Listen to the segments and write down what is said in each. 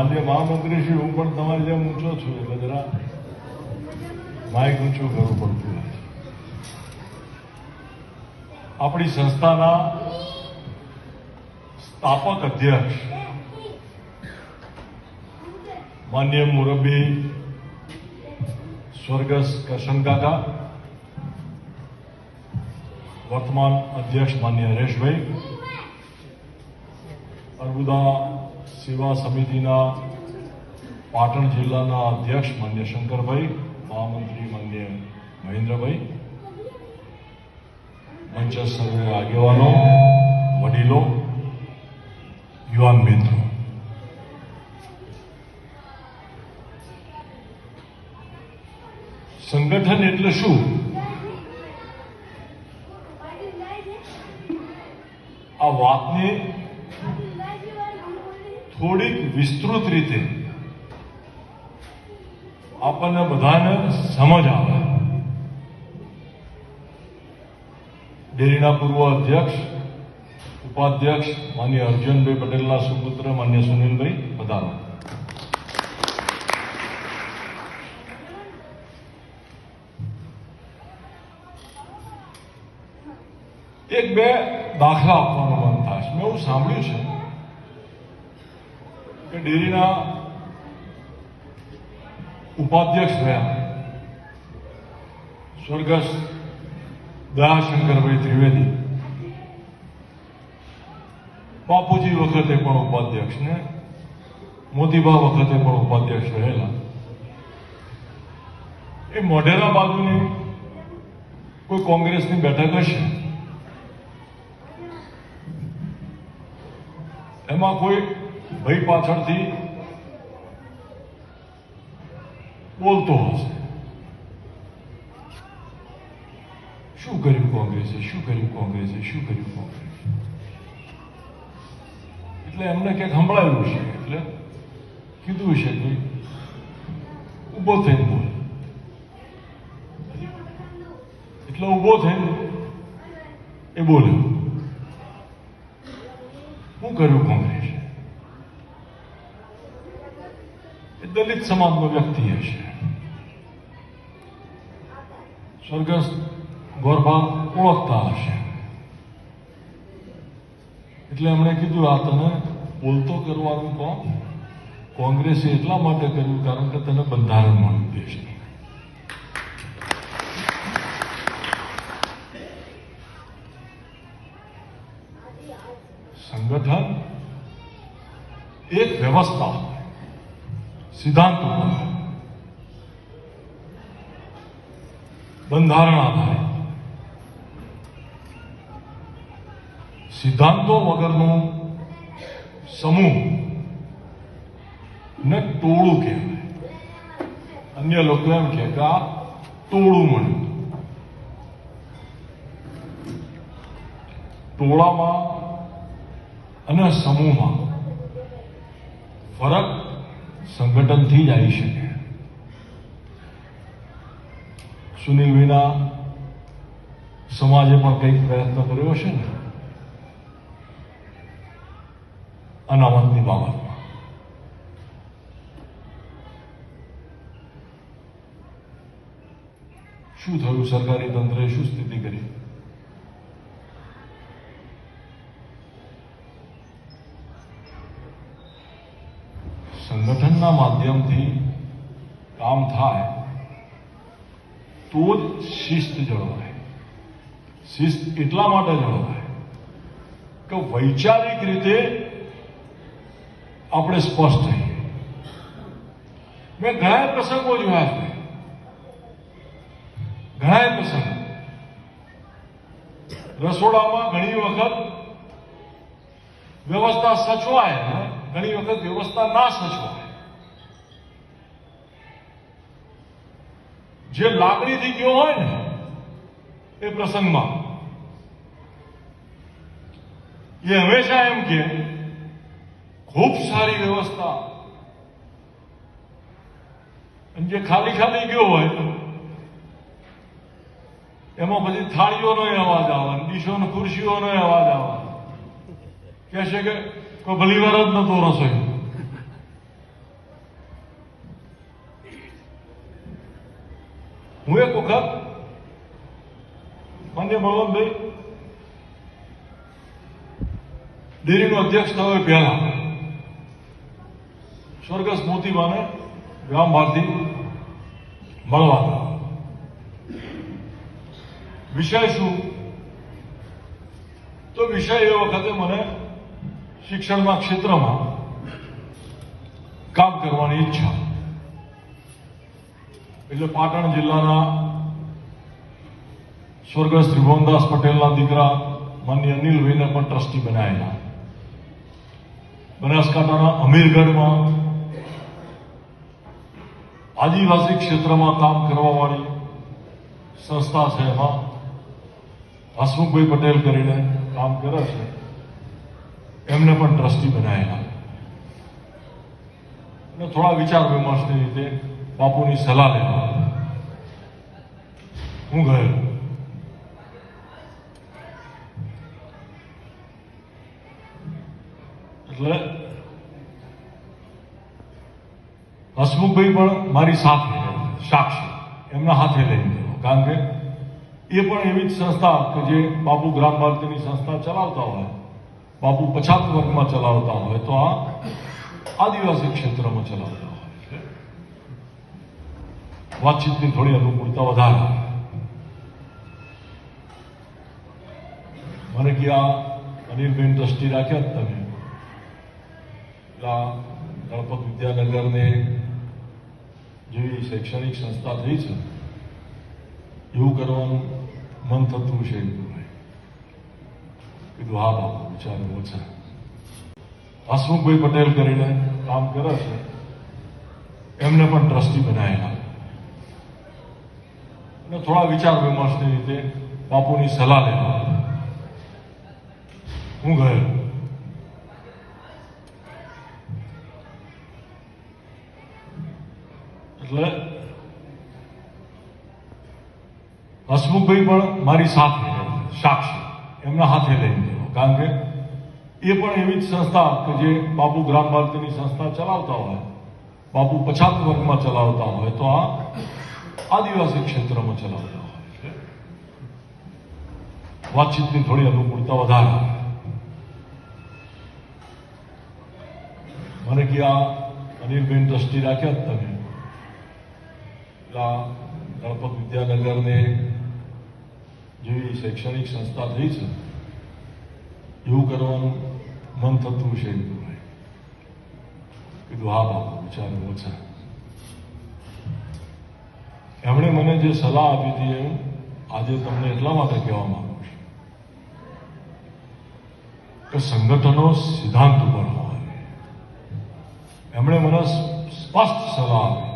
માન્ય મહામંત્રી શ્રી, હું પણ તમારી જેમ ઊંચો છું એટલે જરા માઇક ઊંચું કરવું પડતું આપણી સંસ્થાના સ્થાપક અધ્યક્ષ માન્ય મુરબ્બી સ્વર્ગસ્થ કરશન વર્તમાન અધ્યક્ષ માન્ય હરેશભાઈ, અર્બુદા સેવા સમિતિના પાટણ જિલ્લાના અધ્યક્ષ માન્ય શંકરભાઈ, મહામંત્રી માન્ય મહેન્દ્રભાઈ મંચ સર્વે આગેવાનો, વડીલો, યુવાન મિત્રો. સંગઠન એટલે શું? આ વાતને થોડીક વિસ્તૃત રીતે આપણને બધાને સમજ આવે. ડેરીના પૂર્વ અધ્યક્ષ, ઉપાધ્યક્ષ માન્ય અર્જુનભાઈ પટેલના સુપુત્ર, માન્ય સુનિલભાઈ પધારો. એક બે દાખલા આપવાનું મન થાય મેં એવું સાંભળ્યું છે કે ડેરીના ઉપાધ્યક્ષ રહ્યા સ્વર્ગસ્થ દયાશંકરભાઈ ત્રિવેદી બાપુજી વખતે પણ ઉપાધ્યક્ષ ને મોતીબા વખતે પણ ઉપાધ્યક્ષ રહેલા એ મોઢેરા બાજુની કોઈ કોંગ્રેસની બેઠક હશે એમાં કોઈ ભાઈ પાછળથી બોલતો હશે. શું કર્યું કોંગ્રેસે? શું કર્યું કોંગ્રેસે? શું કર્યું કોંગ્રેસે? એટલે એમને ક્યાંક સંભળાયું છે, એટલે કીધું છે કે ઊભો થઈને બોલ. એટલે ઊભો થઈને એ બોલ્યો શું કર્યું કોંગ્રેસે એ દલિત સમાજનો વ્યક્તિ હશે સ્વર્ગસ્થ ગોરભા ઓળખતા હશે એટલે એમણે કીધું આ તને બોલતો કરવાનું કોણ કોંગ્રેસે એટલા માટે કર્યું કારણ કે તને બંધારણ મળ્યું દેશને સંગઠન એક વ્યવસ્થા સિદ્ધાંતો બંધારણ આધારે સિદ્ધાંતો વગરનો સમૂહ ને ટોળું કહેવાય. અન્ય લોકો એમ કે આ ટોળું મળ્યું ટોળામાં અને સમૂહમાં ફરક સંગઠનથી જ આવી શકે. સુનિલભાઈના સમાજે પણ કંઈક પ્રયત્ન કર્યો હશે ને? અનામતની બાબતમાં. શું થયું? સરકારી તંત્રએ શું સ્થિતિ કરી? સંગઠનના માધ્યમથી કામ થાય, તો જ શિસ્ત જળવાય. શિસ્ત એટલા માટે જળવાય કે વૈચારિક રીતે આપણે સ્પષ્ટ થઈએ. મેં ઘણા પ્રસંગો જોયા છે. ઘણા પ્રસંગો. રસોડામાં ઘણી વખત વ્યવસ્થા સચવાય ઘણી વખત વ્યવસ્થા ના સચવાય જે લાગણીથી ગયો હોય ને, એ પ્રસંગમાં. એ હંમેશા એમ કે, ખૂબ સારી વ્યવસ્થા. જે ખાલી ખાલી ગયો હોય, એમાં પછી થાળીઓનો અવાજ આવે, ડીશોનો, ખુરશીઓનો અવાજ આવે. કહેશે કે કોઈ ભલીવાર જ નતો રસોઈ હું એક વખત માન્ય બળવંતભાઈ ડેરીનો અધ્યક્ષ થયો પહેલા સ્વર્ગસ્થ મોતીબાને ગ્રામ ભારતી મળવા વિષય શું તો વિષય એ વખતે મને શિક્ષણના ક્ષેત્રમાં કામ કરવાની ઈચ્છા. એટલે પાટણ જિલ્લાના સ્વર્ગસ્થ ત્રિભુવનદાસ પટેલના દીકરા માન્ય અનિલભાઈને પણ ટ્રસ્ટી બનાવેલા બનાસકાંઠાના અમીરગઢમાં આદિવાસી ક્ષેત્રમાં કામ કરવાવાળી સંસ્થા છે એમાં. હસમુખભાઈ પટેલ કરીને કામ કરે છે. એમને પણ ટ્રસ્ટી બનાવેલા અને થોડા વિચાર વિમર્શની રીતે બાપુની સલાહ લેવા. હું ગયો. એટલે હસમુખભાઈ પણ મારી સાથે સાક્ષી. એમના હાથે લઈને ગયો. કારણ કે એ પણ એવી જ સંસ્થા કે જે બાપુ ગ્રામ ભારતીની સંસ્થા ચલાવતા હોય. બાપુ પછાત વર્ગમાં ચલાવતા હોય તો આ આદિવાસી ક્ષેત્રમાં ચલાવતા હોય છે. વાતચીતની થોડી અનુકૂળતા વધારે. મને કે આ અનિલબેન ટ્રસ્ટી રાખ્યા જ તમે. ગણપત વિદ્યાનગરને જેવી શૈક્ષણિક સંસ્થા થઈ છે, એવું કરવાનું મન થતું છે કીધું, હા, બાપુ. વિચારવું છે. હસમુખભાઈ પટેલ કરીને કામ કરે છે. એમને પણ ટ્રસ્ટી બનાવેલા અને થોડા વિચાર વિમર્શની રીતે બાપુની સલાહ લેવા. હું ગયો. એટલે હસમુખભાઈ પણ મારી સાથે સાક્ષી. એમના હાથે લઈને કારણ કે એ પણ એવી જ સંસ્થા કે જે બાપુ ગ્રામ ભારતીની સંસ્થા ચલાવતા હોય, બાપુ પછાત વર્ગમાં ચલાવતા હોય, તો આ આદિવાસી ક્ષેત્રમાં ચલાવતા હોય વાતચીતની થોડી અનુકૂળતા વધારે. મને કે આ અનિલબેન ટ્રસ્ટી રાખ્યા જ તમે. આ ગણપત વિદ્યાનગરને જેવી શૈક્ષણિક સંસ્થા થઈ છે, એવું કરવાનું મન થતું છે કીધું હા બાપુ વિચારવું ઓછા એમણે મને જે સલાહ આપી હતી એ આજે તમને એટલા માટે કહેવા માંગુ છું કે સંગઠનો સિદ્ધાંત ઉપર હોય એમણે મને સ્પષ્ટ સલાહ આપી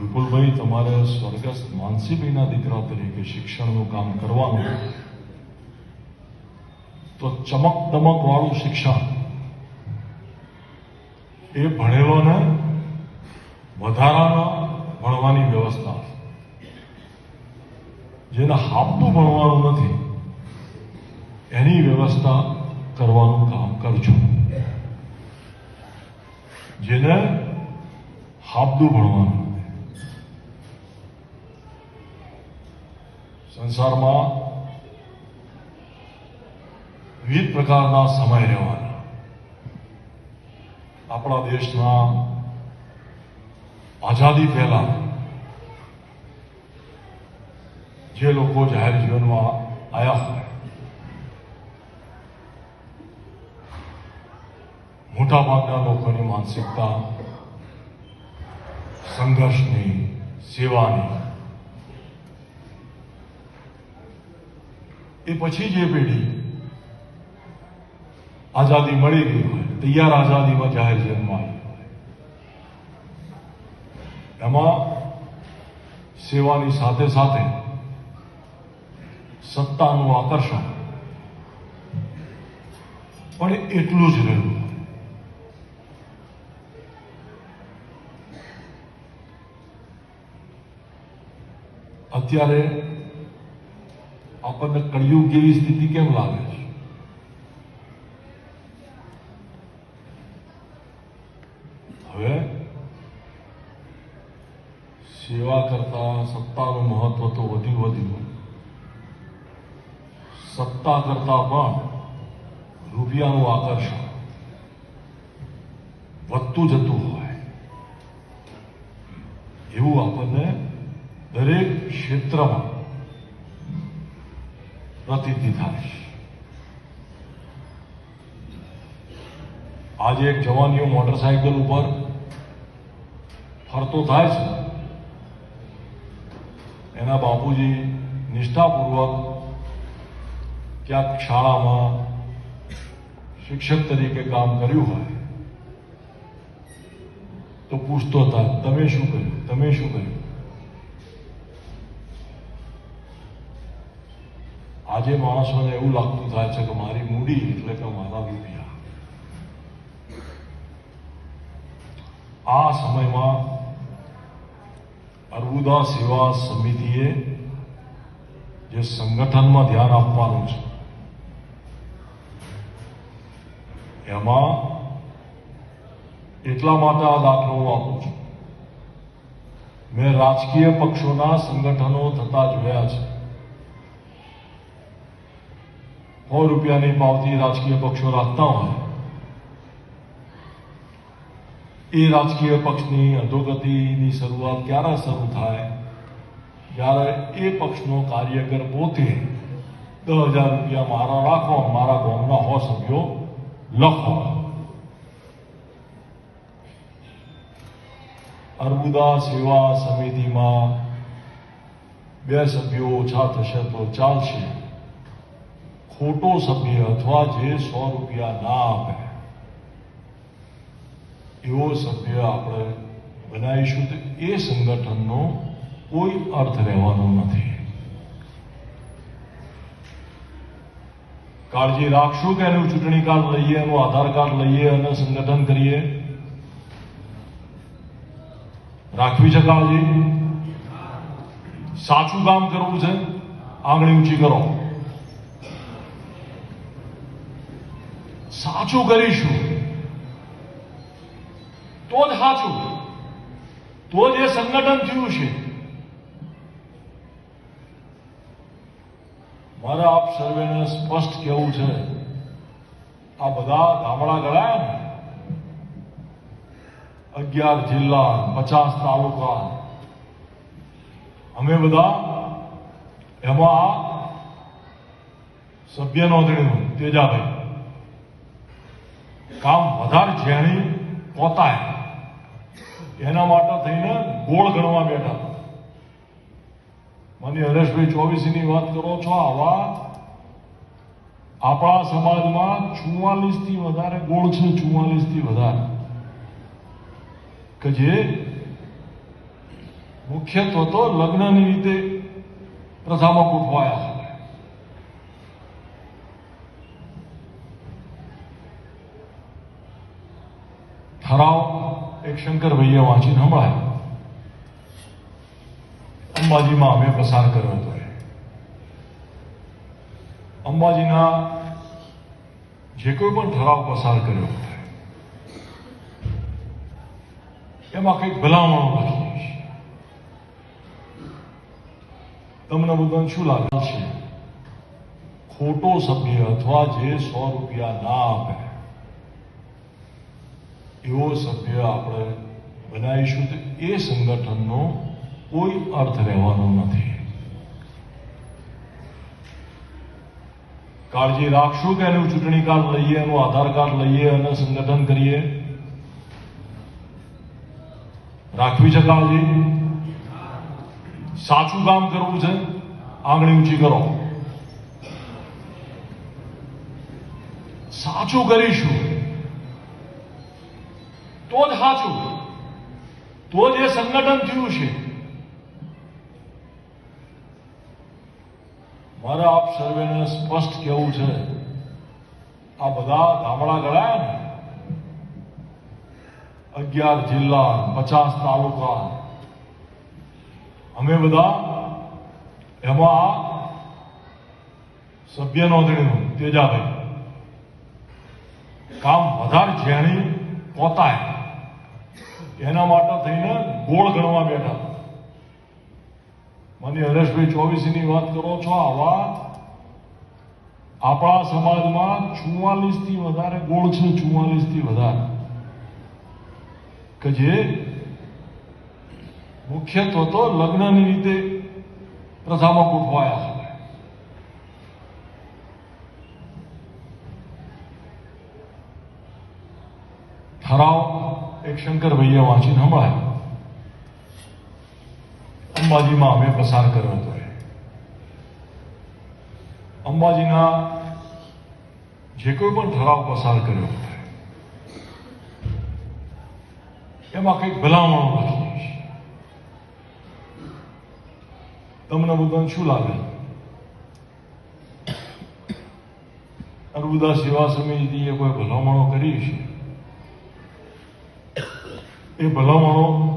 વિપુલભાઈ તમારે સ્વર્ગસ્થ માનસીભાઈના દીકરા તરીકે શિક્ષણનું કામ કરવાનું તો ચમક દમક વાળું શિક્ષણ. એ ભણેલોને વધારાના ભણવાની વ્યવસ્થા. જેને હાપતું ભણવાનું નથી, એની વ્યવસ્થા કરવાનું કામ કરજો. જેને હાપતું ભણવાનું સંસારમાં વિવિધ પ્રકારના સમય રહેવાના. આપણા દેશના આઝાદી પહેલા જે લોકો જાહેર જીવનમાં આવ્યા હોય મોટાભાગના લોકોની માનસિકતા, સંઘર્ષની, સેવાની, એ પછી જે પેઢી આઝાદી મળી ગઈ હોય, તૈયાર આઝાદીમાં જાહેર જન્મ આવી એમાં સેવાની સાથે સાથે સત્તાનું આકર્ષણ પણ એટલું જ રહ્યું અત્યારે આપણને કળિયુગ જેવી સ્થિતિ કેમ લાગે છે હવે સેવા કરતા સત્તાનું મહત્વ તો વધ્યું વધ્યું સત્તા કરતા પણ રૂપિયાનું આકર્ષણ વધતું જતું હોય એવું આપણને દરેક ક્ષેત્રમાં પ્રતીતિ થાય છે આજે એક જવાનીઓ મોટરસાયકલ ઉપર ફરતો થાય છે એના બાપુજી નિષ્ઠાપૂર્વક ક્યાંક શાળામાં શિક્ષક તરીકે કામ કર્યું હોય, તો પૂછતો હતા, તમે શું કર્યું? તમે શું કર્યું? આજે માણસોને એવું લાગતું થાય છે કે મારી મૂડી એટલે કે મારા રૂપિયા આ સમયમાં અર્બુદા સેવા સમિતિએ જે સંગઠનમાં ધ્યાન આપવાનું છે એમાં એટલા માટે આ દાખલો હું આપું છું. મેં રાજકીય પક્ષોના સંગઠનો થતા જોયા છે. સો રૂપિયાની પાવતી રાજકીય પક્ષો રાખતા હોય. એ રાજકીય પક્ષની અધોગતિની શરૂઆત ક્યારે શરૂ થાય? જ્યારે એ પક્ષનો કાર્યકર પોતે દસ હજાર રૂપિયા મારા રાખો મારા ગામના હો સભ્યો લખો અર્બુદા સેવા સમિતિમાં બે સભ્યો ઓછા થશે તો ચાલશે ખોટો સભ્ય અથવા જે સો રૂપિયા ના આપે એવો સભ્ય આપણે બનાવીશું તો એ સંગઠનનો કોઈ અર્થ રહેવાનો નથી. કાળજી રાખશું કે એનું ચૂંટણી કાર્ડ લઈએ, એનું આધાર કાર્ડ લઈએ અને સંગઠન કરીએ? રાખવી છે કાળજી? સાચું કામ કરવું છે? આંગળી ઊંચી કરો. સાચું કરીશું. તો જ સાચું. તો જ એ સંગઠન થયું છે. મારે આપ સર્વેને સ્પષ્ટ કહેવું છે, આ બધા ગામડા ગણાય ને? અગિયાર જિલ્લા, પચાસ તાલુકા. અમે બધા એમાં સભ્ય નોંધણીનું તેજાભાઈ. કામ વધારે ઝેણી પોતાય. એના માટે થઈને ગોળ ગણવા બેઠા. મને હરેશભાઈ ચોવીસીની વાત કરો છો આવા આપણા સમાજમાં ચુમ્માલીસથી વધારે ગોળ છે ચુમ્માલીસથી વધારે કે જે મુખ્યત્વે તો લગ્નની રીતે પ્રથામાં ગોઠવાયા છે ઠરાવ એક શંકરભાઈએ વાંચીને સંભળાયો અંબાજીમાં અમે પસાર કર્યો હતો. અંબાજીના જે કોઈ પણ ઠરાવ પસાર કર્યો એમાં કંઈક ભલામણો લખી તમને બધાને શું લાગે છે? ખોટો સભ્ય અથવા જે સો રૂપિયા ના આપે, એવો સભ્ય આપણે બનાવીશું તો એ સંગઠનનો કોઈ અર્થ રહેવાનો નથી. કાળજી રાખશું કે એનું ચૂંટણી કાર્ડ લઈએ, એનું આધાર કાર્ડ લઈએ અને સંગઠન કરીએ? રાખવી છે કાળજી? સાચું કામ કરવું છે? આંગળી ઊંચી કરો. સાચું કરીશું. તો જ સાચું. તો જ એ સંગઠન થયું છે. મારે આપ સર્વેને સ્પષ્ટ કહેવું છે. આ બધા ગામડા ગળાયા ને? અગિયાર જિલ્લા, પચાસ તાલુકા. અમે બધા એમાં સભ્ય નોંધણીનું તેજાભાઈ. કામ વધારે ઝેણી પોતાય. એના માટે થઈને ગોળ ગણવા બેઠા. મને હરેશભાઈ ચોવીસની વાત કરો છો આવા આપણા સમાજમાં ચુમ્માલીસથી વધારે ગોળ છે ચુમ્માલીસથી વધારે કે જે મુખ્યત્વે તો લગ્નની રીતે પ્રથામાં ગોઠવાયા છે ઠરાવ એક ભૈયા વાંચીને સંભળાયો અંબાજીમાં અમે પસાર કર્યો હતો. અંબાજીના જે કોઈ પણ ઠરાવ પસાર કર્યો એમાં કંઈક ભલામણો નથી તમને બધાને શું લાગે? અર્બુદા સેવા સમિતિએ કોઈ ભલામણો કરી છે? એ ભલામણો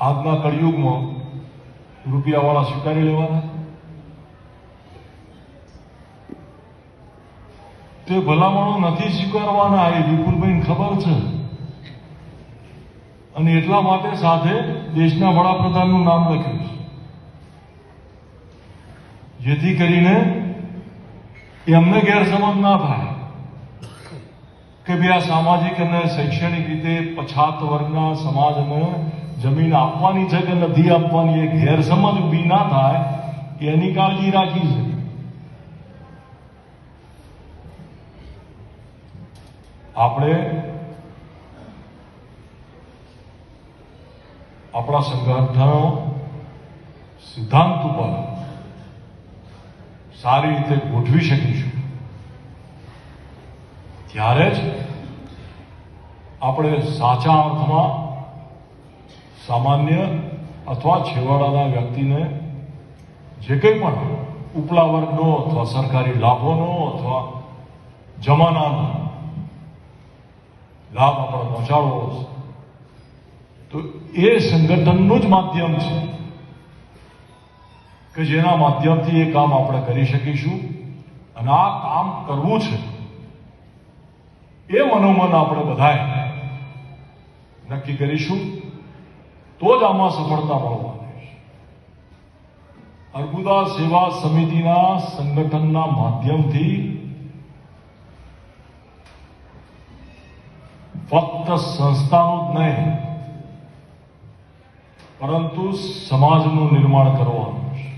આજના કળિયુગમાં રૂપિયાવાળા સ્વીકારી લેવાના? તે ભલામણો નથી સ્વીકારવાના, એ વિપુલભાઈને ખબર છે. અને એટલા માટે સાથે દેશના વડાપ્રધાનનું નામ લખ્યું છે. જેથી કરીને એમને ગેરસમજ ના થાય. કે ભાઈ આ સામાજિક અને શૈક્ષણિક રીતે પછાત વર્ગના સમાજને જમીન આપવાની છે કે નથી આપવાની એ ગેરસમજ ઊભી ના થાય, એની કાળજી રાખી છે. આપણે આપણા સંગઠનો સિદ્ધાંત ઉપર સારી રીતે ગોઠવી શકીશું. ત્યારે જ આપણે સાચા અર્થમાં સામાન્ય અથવા છેવાડાના વ્યક્તિને જે કંઈ પણ ઉપલા વર્ગનો અથવા સરકારી લાભોનો અથવા જમાનાનો લાભ આપણે પહોંચાડવો તો એ સંગઠનનું જ માધ્યમ છે કે જેના માધ્યમથી એ કામ આપણે કરી શકીશું અને આ કામ કરવું છે. એ મનોમન આપણે બધાએ નક્કી કરીશું, તો જ આમાં સફળતા મળવાની અર્બુદા સેવા સમિતિના સંગઠનના માધ્યમથી ફક્ત સંસ્થાનું જ નહીં, પરંતુ સમાજનું નિર્માણ કરવાનું છે.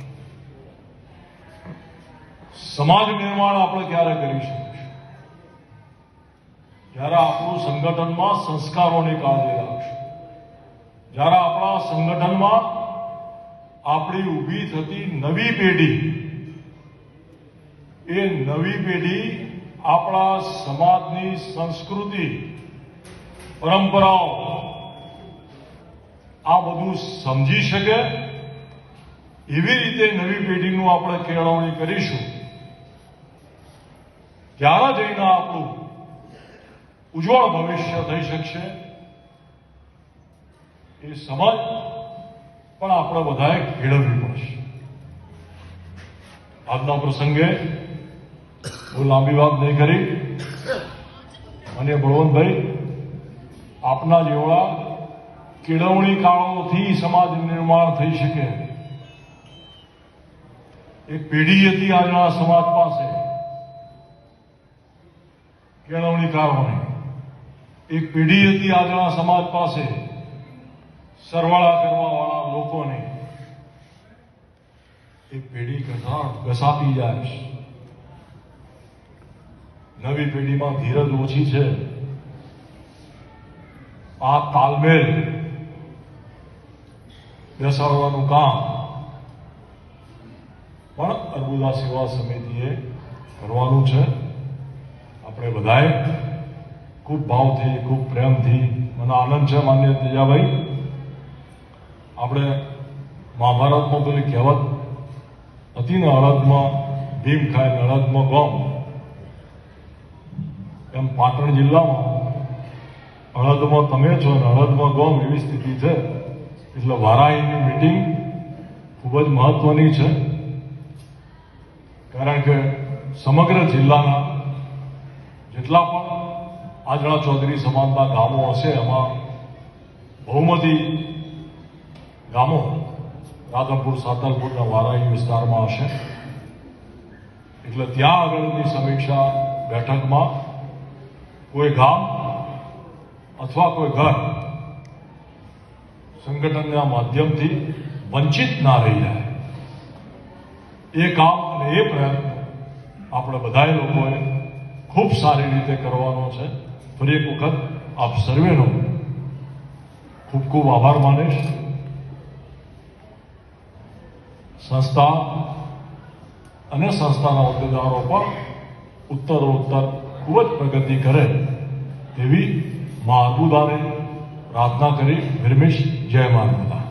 સમાજ નિર્માણ આપણે ક્યારે કરી શકીશું જ્યારે આપણું સંગઠનમાં સંસ્કારોની કાળજી રાખશું. જ્યારે આપણા સંગઠનમાં આપણી ઊભી થતી નવી પેઢી, એ નવી પેઢી આપણા સમાજની સંસ્કૃતિ, પરંપરાઓ, આ બધું સમજી શકે. એવી રીતે નવી પેઢીનું આપણે કેળવણી કરીશું. ત્યારે જઈને આપણું ઉજ્જવળ ભવિષ્ય થઈ શકશે. એ સમજ પણ આપણે બધાએ કેળવવી પડશે. આજના પ્રસંગે હું લાંબી વાત નહીં કરી. અને બળવંતભાઈ, આપના જેવડા કેળવણી કાળોથી સમાજ નિર્માણ થઈ શકે. એક પેઢી હતી આજના સમાજ પાસે. કેળવણીકારોની એક પેઢી હતી આજના સમાજ પાસે. સરવાળા કરવાવાળા લોકોને એક પેઢી ઘસાતી જાય નવી પેઢીમાં ધીરજ ઓછી છે. આ તાલમેલ બેસાડવાનું કામ પણ અર્બુદા સેવા સમિતિએ કરવાનું છે. આપણે બધાએ ખૂબ ભાવથી, ખૂબ પ્રેમથી મને આનંદ છે માન્ય તેજાભાઈ આપણે મહાભારતમાં પેલી કહેવત હતી ને, અડદમાં ભીમ ખાય અડદમાં ગમ. એમ પાટણ જિલ્લામાં અડદમાં તમે છો ને અડદમાં ગમ એવી સ્થિતિ છે. એટલે વારાહીની મિટિંગ ખૂબ જ મહત્વની છે. કારણ કે સમગ્ર જિલ્લાના જેટલા પણ આજણા ચૌધરી સમાજના ગામો હશે, એમાં બહુમતી ગામો રાધનપુર સાતલપુરના વારાહી વિસ્તારમાં હશે. એટલે ત્યાં આગળની સમીક્ષા બેઠકમાં કોઈ ગામ અથવા કોઈ ઘર સંગઠનના માધ્યમથી વંચિત ના રહી જાય. એ કામ અને એ પ્રયત્ન આપણે બધાએ લોકોએ ખૂબ સારી રીતે કરવાનો છે. ફરી એક વખત આપ સર્વેનો ખૂબ ખૂબ આભાર માનીશ. સંસ્થા અને સંસ્થાના હોદ્દેદારો પણ ઉત્તરોત્તર ખૂબ જ પ્રગતિ કરે તેવી મા અદભુતાને પ્રાર્થના કરી. નિર્મિશ જય માનવતા